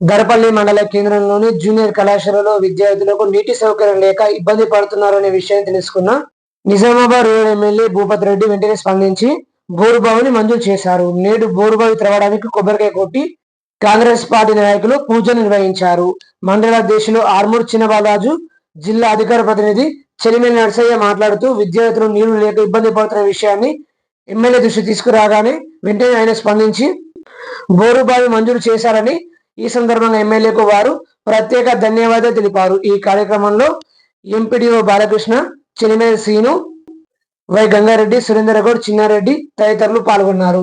దరపల్లి మండల కేంద్రంలోని జూనియర్ కళాశాలలో విద్యార్థులకు నీటి సౌకర్యం లేక ఇబ్బంది పడుతున్నారనే విషయాన్ని తెలుసుకున్న నిజామాబాద్ రూరల్ ఎమ్మెల్యే భూపత్ రెడ్డి వెంటనే స్పందించి బోరుబావిని మంజూరు చేశారు. నేడు బోరుబావి త్రవడానికి కొబ్బరికాయ కొట్టి కాంగ్రెస్ పార్టీ నాయకులు పూజ నిర్వహించారు. మండల అధ్యక్షులు ఆర్మూర్ చిన్నబాలాజు జిల్లా అధికార ప్రతినిధి చెలిమేలి నరసయ్య మాట్లాడుతూ విద్యార్థులు నీళ్ళు లేక ఇబ్బంది పడుతున్న విషయాన్ని ఎమ్మెల్యే దృష్టి తీసుకురాగానే వెంటనే ఆయన స్పందించి బోరుబావి మంజూరు చేశారని ఈ సందర్భంగా ఎమ్మెల్యేకు వారు ప్రత్యేక ధన్యవాదాలు తెలిపారు. ఈ కార్యక్రమంలో ఎంపీడీఓ బాలకృష్ణ చిలిమేలి శ్రీను వై గంగారెడ్డి సురేందర్ గౌడ్ చిన్నారెడ్డి తదితరులు పాల్గొన్నారు.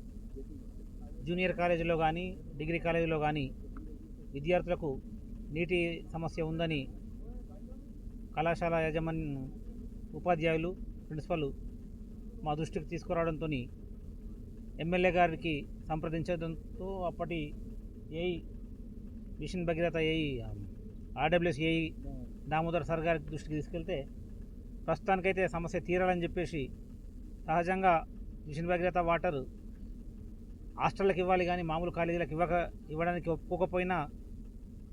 జూనియర్ కాలేజీలో కానీ డిగ్రీ కాలేజీలో కానీ విద్యార్థులకు నీటి సమస్య ఉందని కళాశాల యాజమాన్యం ఉపాధ్యాయులు ప్రిన్సిపల్ మా దృష్టికి తీసుకురావడంతో ఎమ్మెల్యే గారికి సంప్రదించడంతో అప్పటి AE mission Bhagiratha AE RWS AE Damodar sir గారి దృష్టికి తీసుకెళ్తే ప్రస్తుతానికైతే సమస్య తీరాలని చెప్పేసి సహజంగా మిషన్ భగీరథ వాటర్ హాస్టళ్ళకి ఇవ్వాలి కానీ మామూలు కాలేజీలకు ఇవ్వక ఇవ్వడానికి ఒప్పుకోకపోయినా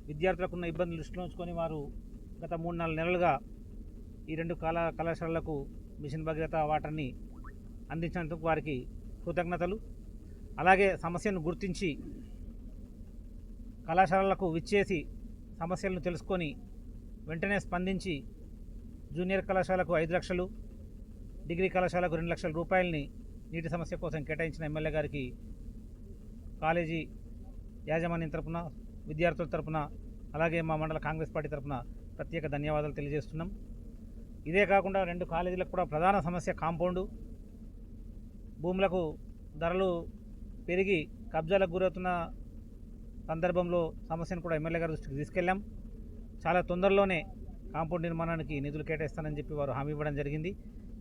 విద్యార్థులకు ఉన్న ఇబ్బందులు దృష్టిలో ఉంచుకొని వారు గత మూడు నాలుగు నెలలుగా ఈ రెండు కళా కళాశాలలకు మిషన్ భగీరథ వాటర్ని అందించినందుకు వారికి కృతజ్ఞతలు. అలాగే సమస్యను గుర్తించి కళాశాలలకు విచ్చేసి సమస్యలను తెలుసుకొని వెంటనే స్పందించి జూనియర్ కళాశాలకు ఐదు లక్షలు డిగ్రీ కళాశాలకు రెండు లక్షల రూపాయలని నీటి సమస్య కోసం కేటాయించిన ఎమ్మెల్యే గారికి కాలేజీ యాజమాన్యం తరపున విద్యార్థుల తరపున అలాగే మా మండల కాంగ్రెస్ పార్టీ తరపున ప్రత్యేక ధన్యవాదాలు తెలియజేస్తున్నాం. ఇదే కాకుండా రెండు కాలేజీలకు కూడా ప్రధాన సమస్య కాంపౌండు. భూములకు ధరలు పెరిగి కబ్జాలకు గురవుతున్న సందర్భంలో సమస్యను కూడా ఎమ్మెల్యే గారి దృష్టికి తీసుకెళ్ళాం. చాలా తొందరలోనే కాంపౌండ్ నిర్మాణానికి నిధులు కేటాయిస్తానని చెప్పి వారు హామీ ఇవ్వడం జరిగింది.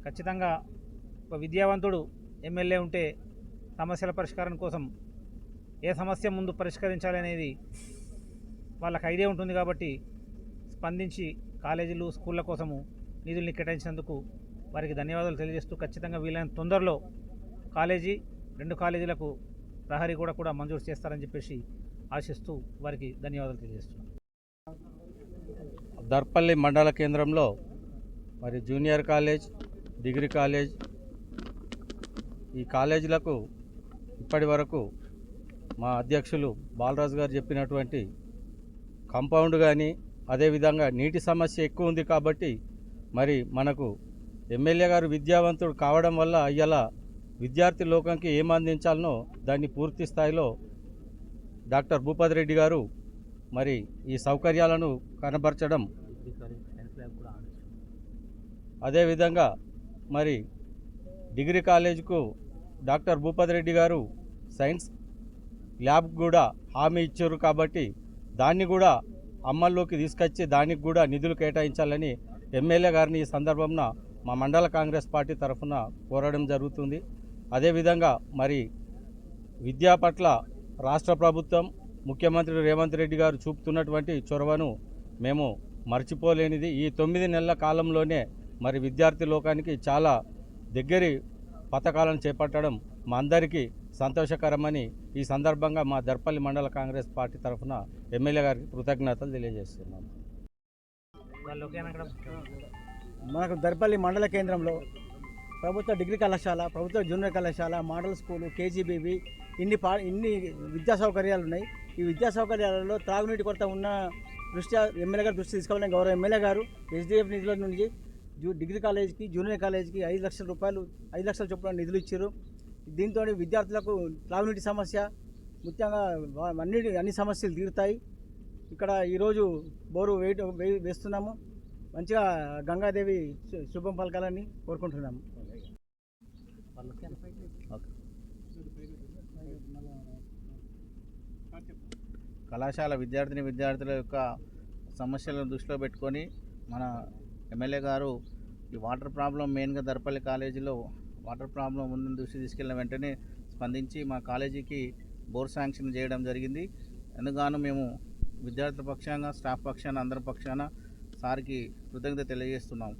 ఖచ్చితంగా ఒక విద్యావంతుడు ఎమ్మెల్యే ఉంటే సమస్యల పరిష్కారం కోసం ఏ సమస్య ముందు పరిష్కరించాలి అనేది వాళ్ళకి ఐడియా ఉంటుంది కాబట్టి స్పందించి కాలేజీలు స్కూళ్ళ కోసము నిధుల్ని కేటాయించినందుకు వారికి ధన్యవాదాలు తెలియజేస్తూ ఖచ్చితంగా వీలైన తొందరలో కాలేజీ రెండు కాలేజీలకు ప్రహరీ కూడా కూడా మంజూరు చేస్తారని చెప్పేసి ఆశిస్తూ వారికి ధన్యవాదాలు తెలియజేస్తున్నాను దర్పల్లి మండల కేంద్రంలో మరి జూనియర్ కాలేజ్ డిగ్రీ కాలేజ్ ఈ కాలేజీలకు ఇప్పటి వరకు మా అధ్యక్షులు బాలరాజు గారు చెప్పినటువంటి కాంపౌండ్ కానీ అదేవిధంగా నీటి సమస్య ఎక్కువ ఉంది కాబట్టి మరి మనకు ఎమ్మెల్యే గారు విద్యావంతుడు కావడం వల్ల అయ్యలా విద్యార్థి లోకంకి ఏం అందించాలనో దాన్ని పూర్తి స్థాయిలో డాక్టర్ భూపతి రెడ్డి గారు మరి ఈ సౌకర్యాలను కనబరచడం అదేవిధంగా మరి డిగ్రీ కాలేజీకు డాక్టర్ భూపతి రెడ్డి గారు సైన్స్ ల్యాబ్ కూడా హామీ ఇచ్చారు కాబట్టి దాన్ని కూడా అమల్లోకి తీసుకొచ్చి దానికి కూడా నిధులు కేటాయించాలని ఎమ్మెల్యే గారిని ఈ సందర్భంన మా మండల కాంగ్రెస్ పార్టీ తరఫున కోరడం జరుగుతుంది. అదేవిధంగా మరి విద్యా పట్ల రాష్ట్ర ప్రభుత్వం ముఖ్యమంత్రి రేవంత్ రెడ్డి గారు చూపుతున్నటువంటి చొరవను మేము మర్చిపోలేనిది. ఈ తొమ్మిది నెలల కాలంలోనే మరి విద్యార్థి లోకానికి చాలా దగ్గరి పథకాలను చేపట్టడం మా అందరికీ సంతోషకరమని ఈ సందర్భంగా మా దర్పల్లి మండల కాంగ్రెస్ పార్టీ తరఫున ఎమ్మెల్యే గారికి కృతజ్ఞతలు తెలియజేస్తున్నాం. మనకు దర్పల్లి మండల కేంద్రంలో ప్రభుత్వ డిగ్రీ కళాశాల ప్రభుత్వ జూనియర్ కళాశాల మోడల్ స్కూలు కేజీబీవి ఇన్ని పా ఇన్ని విద్యా సౌకర్యాలు ఉన్నాయి. ఈ విద్యా సౌకర్యాలలో త్రాగునీటి కొరత ఉన్న దృష్ట్యా ఎమ్మెల్యే గారు దృష్టి తీసుకోవాలని గౌరవ ఎమ్మెల్యే గారు ఎస్డిఎఫ్ నిధుల నుంచి డిగ్రీ కాలేజీకి జూనియర్ కాలేజీకి ఐదు లక్షల రూపాయలు ఐదు లక్షల చొప్పున నిధులు ఇచ్చారు. దీంతో విద్యార్థులకు త్రాగునీటి సమస్య ముఖ్యంగా అన్ని అన్ని సమస్యలు తీరుతాయి. ఇక్కడ ఈరోజు బోరు వేయ వేస్తున్నాము. మంచిగా గంగాదేవి శుభం పలకాలని కోరుకుంటున్నాము. కళాశాల విద్యార్థిని విద్యార్థుల యొక్క సమస్యలను దృష్టిలో పెట్టుకొని మన ఎమ్మెల్యే గారు ఈ వాటర్ ప్రాబ్లం మెయిన్గా దర్పల్లి కాలేజీలో వాటర్ ప్రాబ్లం ఉందని దృష్టి తీసుకెళ్ళిన వెంటనే స్పందించి మా కాలేజీకి బోర్ శాంక్షన్ చేయడం జరిగింది. ఎందుగాను మేము విద్యార్థుల పక్షాన స్టాఫ్ పక్షాన అందరి పక్షాన సార్కి కృతజ్ఞత తెలియజేస్తున్నాం.